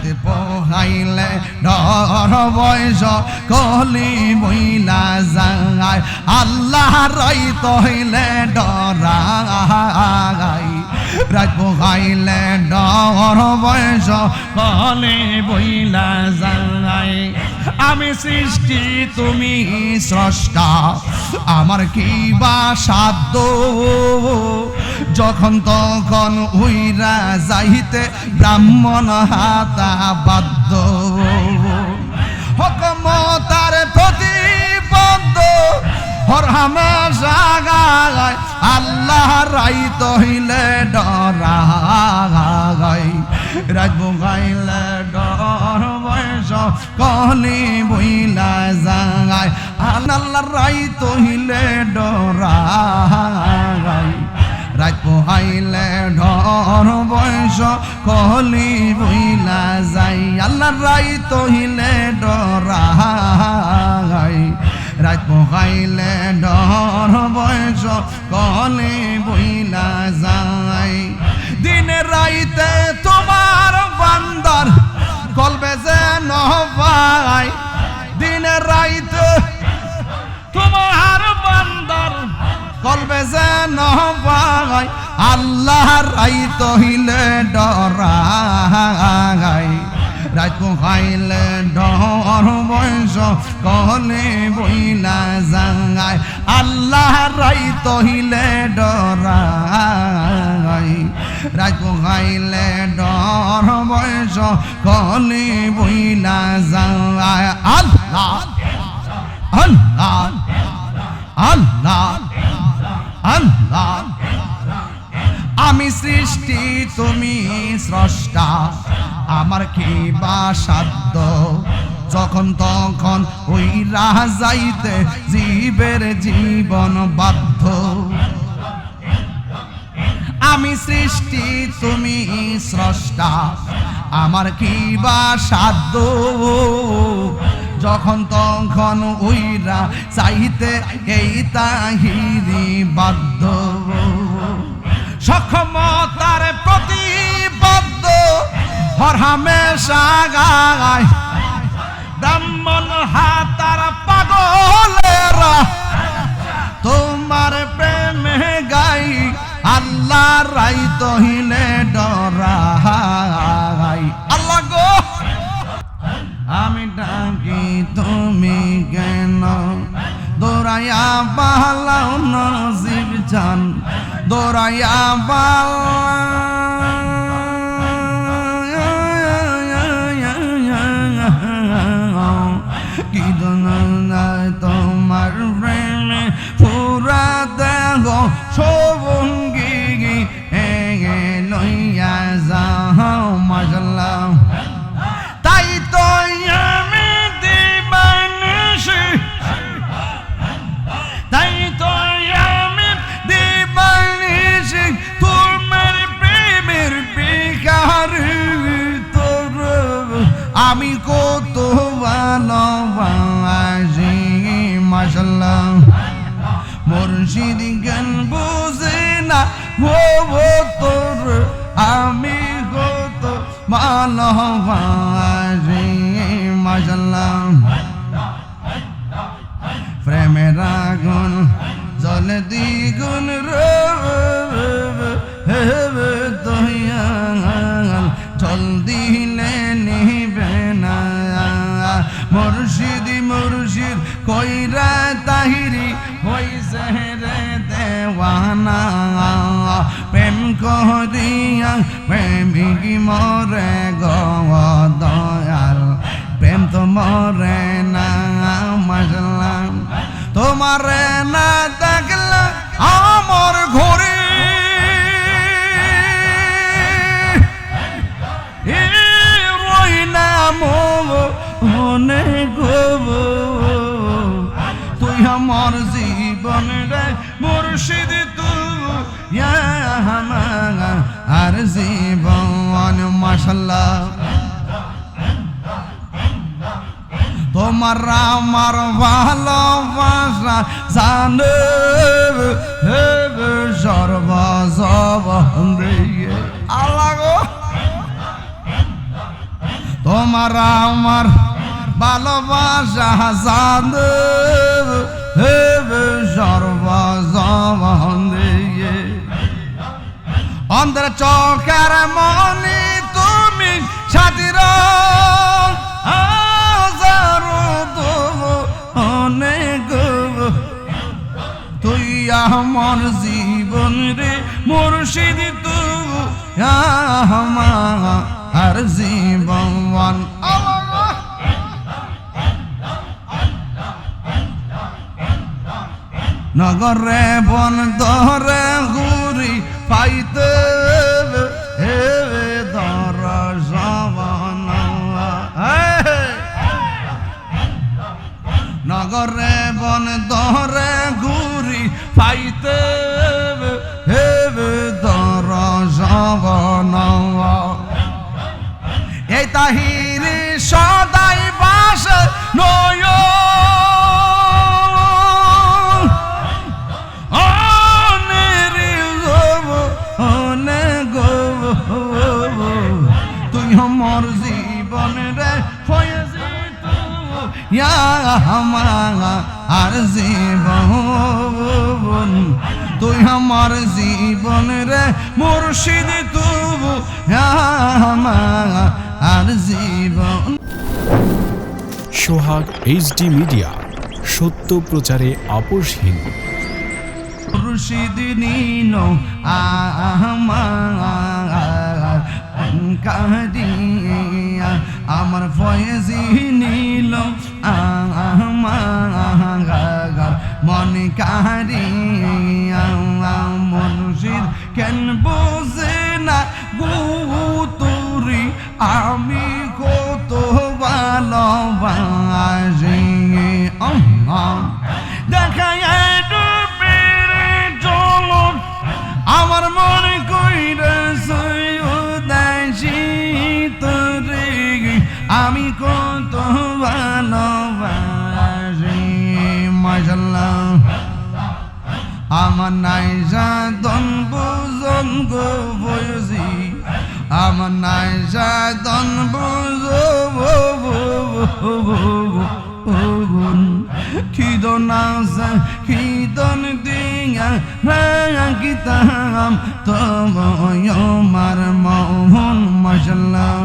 রাত পোহাইলে ডর বয়স কলি বইলা যায়। আল্লাহ রাই তহিলে ডরাই। রাত পোহাইলে ডর বয়স কলি বইলা যায়। আমি সৃষ্টি, তুমি স্রষ্টা। আমার কি বা সাধ্য? যখন তখন উইরা যাইতে ব্রাহ্মণ হাতা বাধ্য। হকমতার প্রতিবদ্ধ হরহামে জাগায় আল্লাহ রাই তহিলে ডরাই রাজবু গাইলে ডর বয়স কলি বইলা যায় আল্লাহ রাই তহিলে ডরাই রাত পোহাইলে ঢর বয়স কলি বইলা যাই আল্লাহ রাই তহিলে ডরাই রাত পোহাইলে ডর বয়স কলি বইলা যাই দিনে রাইতে আল্লাহ রাই তহিলে ডরাই। রাত খাইলে ডর বয়স কলে বইলা যাঙ্গাই আল্লাহ রাই তহিলে ডরাই। রাত খাইলে ডর বয়স কলে বইলা আল্লাহ আল্লাহ সৃষ্টি তুমি স্রষ্টা, আমার কি বা সাধ্য। যখন তখন ওই যাইতে জীবের জীবন বাধ্য। আমি সৃষ্টি, তুমি স্রষ্টা, আমার কি বা সাধ্য। যখন তখন ওইরা চাইতে এই তাহিরি বাধ্য। প্রতিবদ্ধ হরহামেশা গায়। ব্রাহ্মণ হাতার পাগলেরা। তোমার প্রেমে গাই, আল্লাহ রাই তহিলে ডরাই। আল্লাহ গো। আমি ডাকি, তুমি কেন? দৌড়াইয়া পালাও নজিব জান। দৌড়াইয়া পালা কি ও তোর আমি কত ভালোবাসি মাসাল্লাহ প্রেমের আগুন জল দ্বিগুণ জল দিলে নিবে না। মুর্শিদ মুর্শিদ, কইরা তাহিরি, হইছে রে দেওয়ানা প্রেম করিয়া প্রেমিক মরে গো দয়াল প্রেম তো মরে না মাসলাম তোমার না জীবন মাসাল্লাহ তোমার আমার ভালোবাসা জানে সর্ব সব আল্লাহ গো। তোমার আমার ভালোবাসা জানে হেবে সর্বজমন দিয়ে অন্ধের চোখের মনি তুমি সাথীর অনেক তুই আমার জীবন রে মুর্শিদ, তু আমার জীবন নগরে বন দরে ঘুরি পাইতে হে ধরা জামানা। নগরে বন ধরে ঘুরি পাইতে আমার জীবন তুই আমার জীবন রে মুর্শিদ তবু আমার জীবন সোহাগ এইচডি মিডিয়া সত্য প্রচারে আপোষহীন। মুর্শিদ নিনো আমার কাদিয়া আমার ফয়েজি নিল মাশাল্লাহ আমার নাই সাধন বুজন গো বয়সি আমার নাই সাধন বুঝ খিদন আছে, খিদন দিয়া কিতাম তবয় আমার মোহন মশাল্লাহ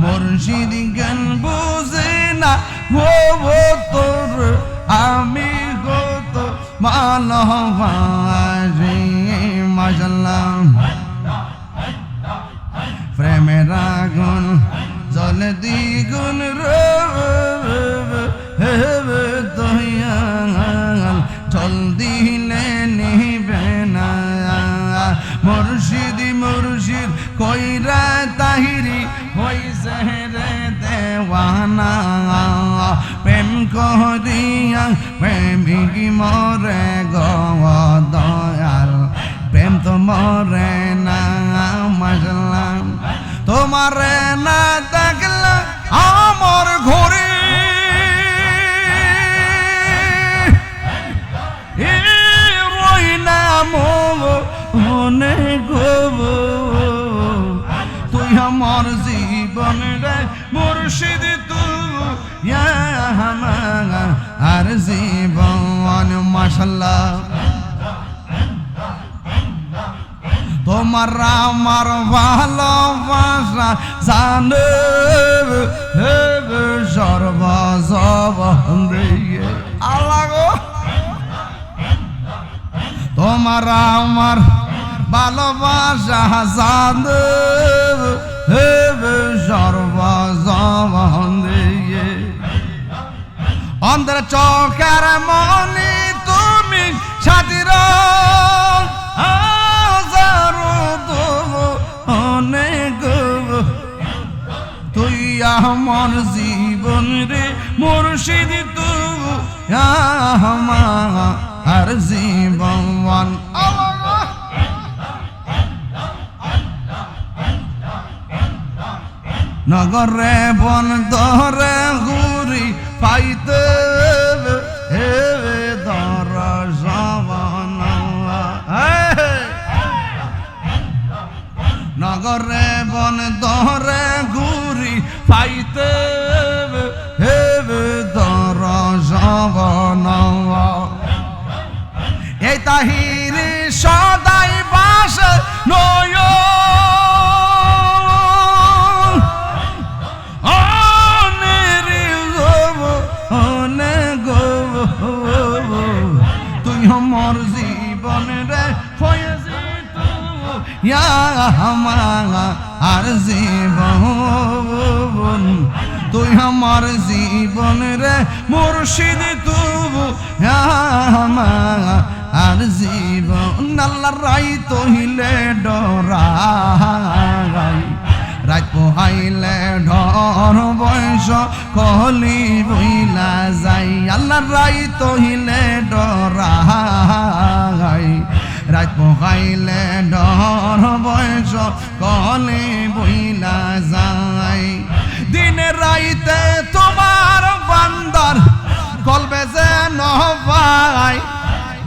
মুর্শিদ জ্ঞান বুঝে না ও তোর, আমি কত ভালোবাসি মাসাল্লাহ প্রেমের আগুন জল দ্বিগুণ দয়াল জল দিলে মুর্শিদ মুর্শিদ, কইরা তাহিরি হইছে রে দেওয়ানা। প্রেম কহ দিয়া প্রেমিকি মরে গো দয়াল। প্রেম তো মরে না মাসলাম তোমার না মুর্শিদ তু আর জীবন মাশাল্লাহ তোমার আমার ভালোবাসা জানে সর্বজব আল্লাহ গো তোমার আমার ভালোবাসা জানে সর্বজব অন্তর চোখের মনি তুমি সাথীর অনেক তুই আমার জীবন রে মুর্শিদ তু আর জীবন। আল্লাহ নগরে বন দরে ঘুরি পাইতে হে দর সবন নগরে বন দরে ঘুরি পাইতে হে দর সবন এই তাহিরি জীবন, তুই আমার জীবন রে মুর্শিদ তু আর জীবন। আল্লাহ রাই তহিলে ডরাই রাত পোহাইলে ঢর বয়স কহলি বইলা যাই। আল্লাহ রাই তহিলে ডরাই রাত পোহাইলে ঢর বয়স কহলি বইলা যাই দিনে রাইতে তোমার বান্দার কলবে যে নবাই।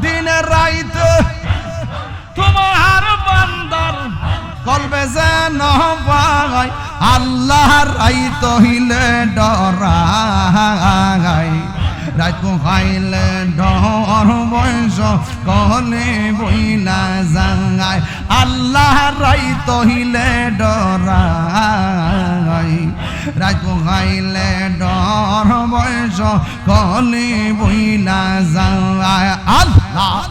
দিনে রাইতে তোমার বান্দার কলবে যে নবাই। আল্লাহ রাই তহিলে ডরাই। রাত খাইলে ডর বয়স কলে যাই আল্লাহ রাই তহিলে ডরাই। রাত খাইলে ডর বয়স কলে বইলা যাই আল্লাহ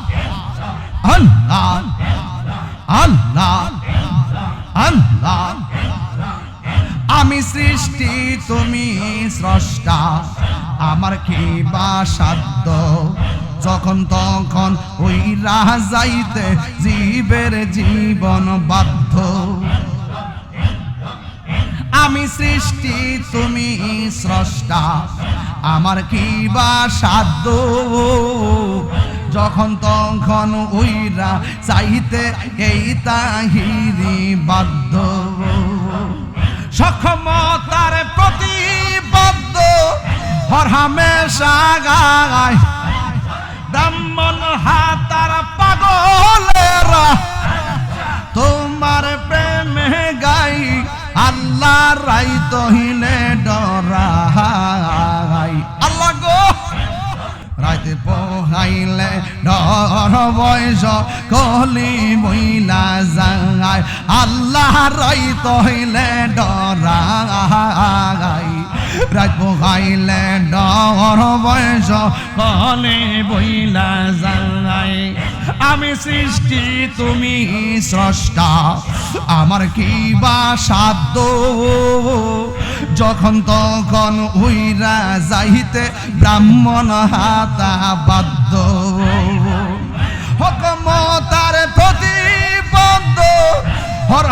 আল্লাহ আল্লাহ আল্লাহ। আমি সৃষ্টি, তুমি স্রষ্টা। আমার কি বা সাধ্য। যখন তখন ওই যাইতে জীবের জীবন বাধ্য। আমি সৃষ্টি, তুমি স্রষ্টা, আমার কি বা সাধ্য? যখন তখন ওইরা চাইতে এই তাহিরি বাধ্য। সক্ষমতার প্রতিবদ্ধ হর হামেশা গায়। ব্রাহ্মণ হাতার পাগলেরা তোমার প্রেমে গাই আল্লাহ রাই তহিনে ডরাই রাইতে পোহাইলে ডর বয়স কলি বইলা যায়। আল্লাহ রাই তহিলে ডরাই রাত পোহাইলে ডর বয়স কলি বইলা যায়। আমি সৃষ্টি, তুমি স্রষ্টা। আমার কি বা সাধ্য? যখন তখন উইরা যাইতে ব্রাহ্মণ হাতা বাধ্য। হকমতার প্রতিবদ্ধ হর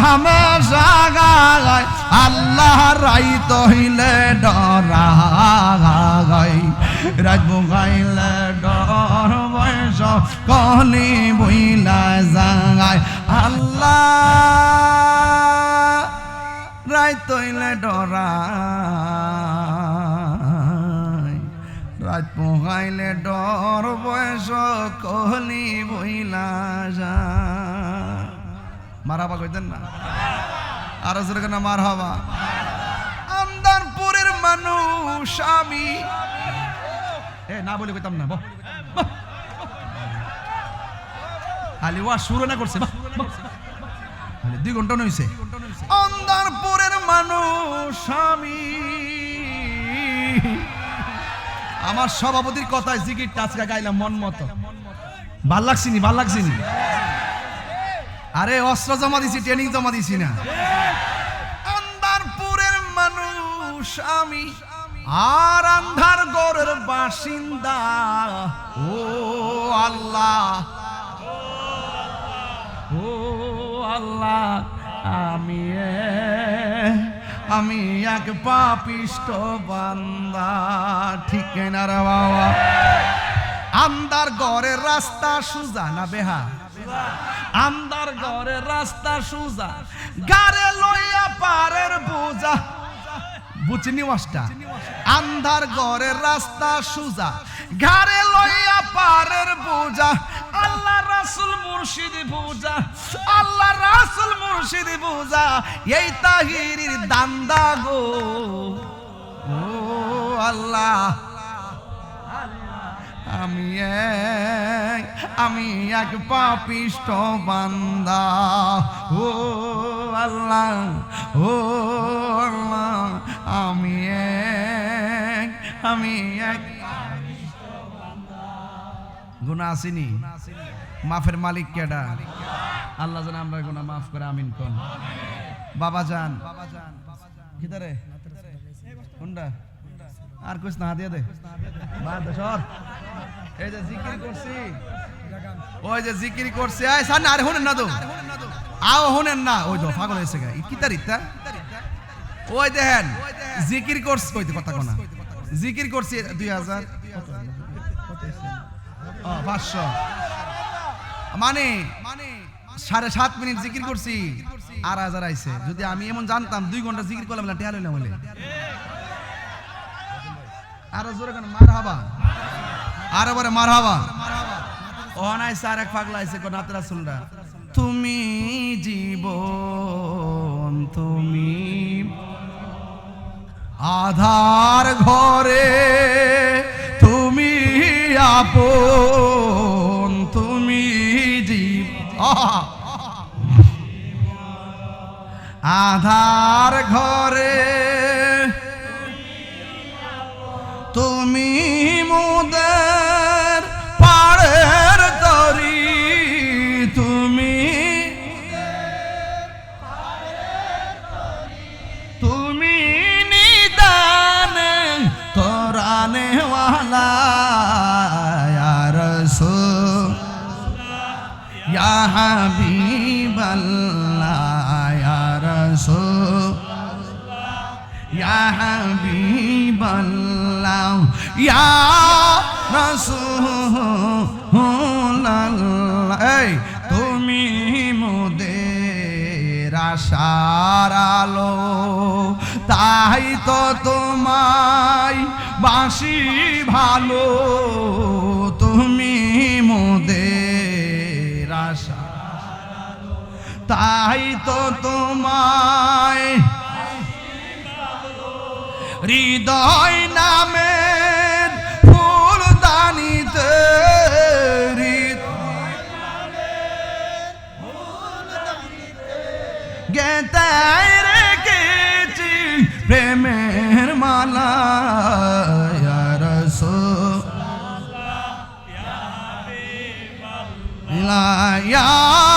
গায় আল্লাহ রাই তহিলে ডরাই রাজ গাইলে ডর বয়স কলি বইলা যায়। আল্লাহ রাই তৈলে ডরাই রাত পোহাইলে ডর বয়স কহলি বইলা যা মারাবা কইতেন না? আরও জোরে কেন মার হবা। আমদারপুরের মানুষ আমি। এ না বলে কইতাম না বহ, খালি ওয়া শুরু না করছে দুই ঘণ্টা নইছে অন্দারপুরের মানুষ আমি। আমার সভাপতির কথায় জিকির টাচকা গাইলাম মন মতো। ভালো লাগছিনি ভালো লাগছিনি আরে, অস্ত্র জমা দিছি ট্রেনিং জমা দিছি না। আন্দারপুরের মানুষ আমি। আর আন্ধার গড়ের বাসিন্দা। ও আল্লাহ। আল্লাহ, আমি আমি এক পাপিষ্ট বান্দা। ঠিক না রে বাবা? আন্দার ঘরের রাস্তা সুজা না বেহা? আমদার ঘরের রাস্তা সুজা। গারে লইয়া পারের বোঝা। বুঝনি ওয়াসটা আন্ধার ঘরের রাস্তা সুজা, ঘাড়ে লইয়া পারের বোঝা, আল্লাহ রাসুল মুর্শিদ বুঝা, আল্লাহ রাসুল মুর্শিদ বুঝা, এই তাহিরির দান্দা গো। ও আল্লাহ, আমি এক আমি এক পাপিষ্ট বান্দা। ও আল্লাহ ও আল্লাহ আমি এক আমি এক। গুণা আসিনি? মাফের মালিক কেডা আল্লাহ যেন আমরা গুণা মাফ করে, আমিন কোন। বাবা যান। কিদারে কোনটা আর কুছ না দিয়ে দে। এই যে জিকির করছি। ওই যে জিকির করছি, আয় সামনে, আর শুনেন না তো। আও শুনেন না। ওই তো, পাগল হয়েছে গা। কি তারিখটা ওই দেখেন জিকির করছি ওই কথা কোনা। জিকির করছি দুই হাজার। পাঁচশো। মানে সাড়ে সাত মিনিট জিকির করছি আর হাজার আইছে। যদি আমি এমন জানতাম দুই ঘণ্টা জিকির করলাম না টেহাল হইলাম বলে। আরও জোরে কেন মার হাবা। আরও বলে মার হাবা। ও নাই স্যার এক পাগলা আইছে কোন নাতরা শুনরা তুমি জীবন তুমি আধার ঘরে তুমি আপন তুমি জীব। আধার ঘরে হাবিবাল্লাহ, ইয়া রাসূল। ইয়া হাবিবাল্লাহ, ইয়া রাসূল এই, তুমি মোদের আশার তাই তো তোমায় বাসি ভালো। তাই তো তোমায় হৃদয় নামের ফুলদানিতে গেতায় রেখেছি প্রেমের মালা রসো ইয়া